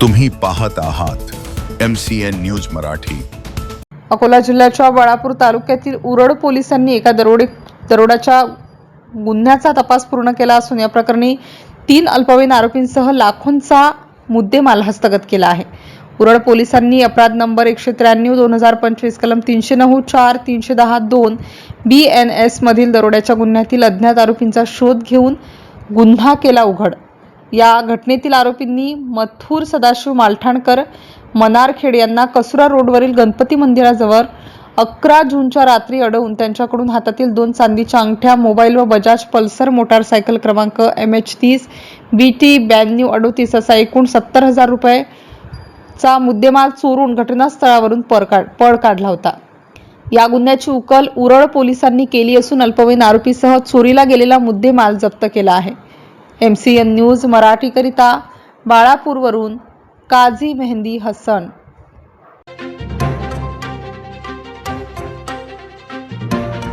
तुम्ही पाहत आहात M C N news Marathi. Akola जिल्ह्याच्या बाळापूर तालुक्यातील उरड पोलिसांनी एका दरोडे दरोड्याच्या गुन्ह्याचा तपास पूर्ण केला असून या प्रकरणी तीन अल्पवयीन आरोपींसह लाखोंचा मुद्देमाल हस्तगत केला आहे. उरड पोलिसांनी अपराध नंबर एकशे त्र्याण्णव दोन हजार पंचवीस कलम तीनशे नऊ चार तीनशे दहा दोन बी एन एसमधील दरोड्याच्या गुन्ह्यातील अज्ञात आरोपींचा शोध घेऊन गुन्हा केला उघड. या घटनेतील आरोपींनी मथुर सदाशिव मालठाणकर मनारखेड यांना कसुरा रोडवरील गणपती मंदिराजवळ अकरा जूनच्या रात्री अडवून त्यांच्याकडून हातातील दोन चांदीच्या अंगठ्या मोबाईल व बजाज पल्सर मोटारसायकल क्रमांक एम एच तीस बी टी ब्याण्णव अडोतीस असा एकूण सत्तर हजार रुपये चा मुद्देमाल चोरून घटनास्थळावरून पळ काढ पळ काढला होता. या गुन्ह्याची उकल उरळ पोलिसांनी केली असून अल्पवयीन आरोपीसह चोरीला गेलेला मुद्देमाल जप्त केला आहे. एम सी एन न्यूज मराठीकरिता बाळापूरवरून काझी मेहंदी हसन